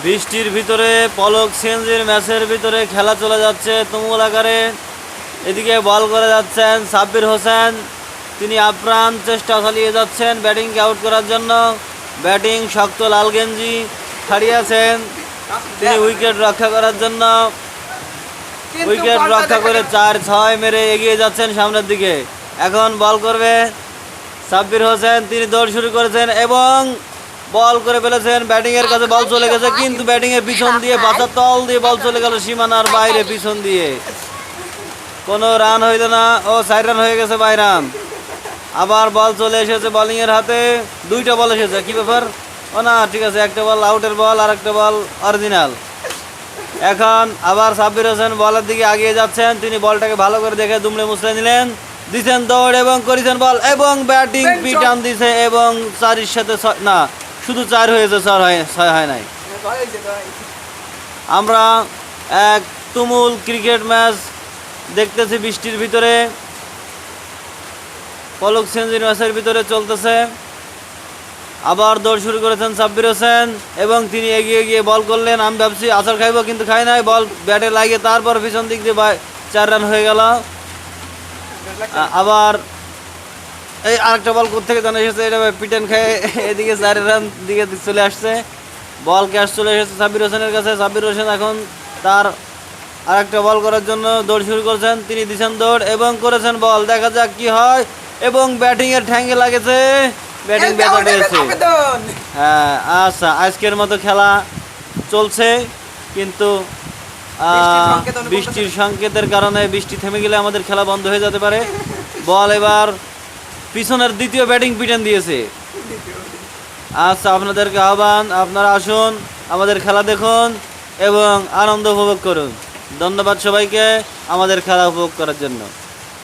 বৃষ্টির ভিতরে পলক সিএনজির ম্যাচের ভিতরে খেলা চলে যাচ্ছে তুমুল আকারে। এদিকে বল করে যাচ্ছেন সাব্বির হোসেন। তিনি আপ্রাণ চেষ্টা চালিয়ে যাচ্ছেন ব্যাটিংকে আউট করার জন্য। ব্যাটিং শক্ত লাল গেঞ্জি ছাড়িয়েছেন তিনি উইকেট রক্ষা করার জন্য। উইকেট রক্ষা করে চার ছয় মেরে এগিয়ে যাচ্ছেন সামনের দিকে। এখন বল করবে সাব্বির হোসেন। তিনি দৌড় শুরু করেছেন এবং বল করে ফেলেছেন ব্যাটিং এর কাছে বল চলে গেছে কিন্তু ব্যাটিং এর পিছন দিয়ে বাঁচার তল দিয়ে বল চলে গেল সীমানার বাইরে পিছন দিয়ে। কোনো রান হইল না ও সাইড রান হয়ে গেছে বাই রান আবার বল চলে এসেছে বোলিং এর হাতে দুইটা বল এসেছে কি ব্যাপার? ও না ঠিক আছে একটা বল আউটের বল আর একটা বল অরিজিনাল এখন আবার সাব্বির হোসেন বলের দিকে আগিয়ে যাচ্ছেন তিনি বলটাকে ভালো করে দেখে দুমড়ে মুছড়ে নিলেন। দিছেন দৌড় এবং করেছেন বল এবং ব্যাটিং পিটান দিছে এবং চারির সাথে না শুধু চার হয়েছে চার হয় ছয় হয় নাই। আমরা এক তুমুল ক্রিকেট ম্যাচ দেখতেছি বৃষ্টির ভিতরে। পলক সেঞ্জুরি ম্যাচের ভিতরে চলতেছে। আবার দৌড় শুরু করেছেন সাব্বির হোসেন এবং তিনি এগিয়ে গিয়ে বল করলেন। আমি ভাবছি আচার খাইব, কিন্তু খাই নাই। বল ব্যাটে লাগিয়ে তারপর পিছন দিক দিয়ে চার রান হয়ে গেল। আবার এই আরেকটা বল কোথেকে জানা এসেছে এটা পিটেন খেয়ে এদিকে চার রান দিকে চলে আসছে। বল ক্যাশ চলে এসেছে সাব্বির হোসেনের কাছে। সাব্বির হোসেন এখন তার আরেকটা বল করার জন্য দৌড় শুরু করেছেন। তিনি দিছেন দৌড় এবং করেছেন বল। দেখা যাক কি হয়। এবং ব্যাটিং এর ঠ্যাঙ্গে লাগেছে। ব্যাটিং ব্যাপার হয়েছে হ্যাঁ আচ্ছা আজকের মতো খেলা চলছে। কিন্তু বৃষ্টির সংকেতের কারণে বৃষ্টি থেমে গেলে আমাদের খেলা বন্ধ হয়ে যেতে পারে। বল এবার পিছনের দ্বিতীয় ব্যাটিং পিটান দিয়েছে। আচ্ছা আপনাদেরকে আহ্বান, আপনারা আসুন, আমাদের খেলা দেখুন এবং আনন্দ উপভোগ করুন। ধন্যবাদ সবাইকে আমাদের খেলা উপভোগ করার জন্য।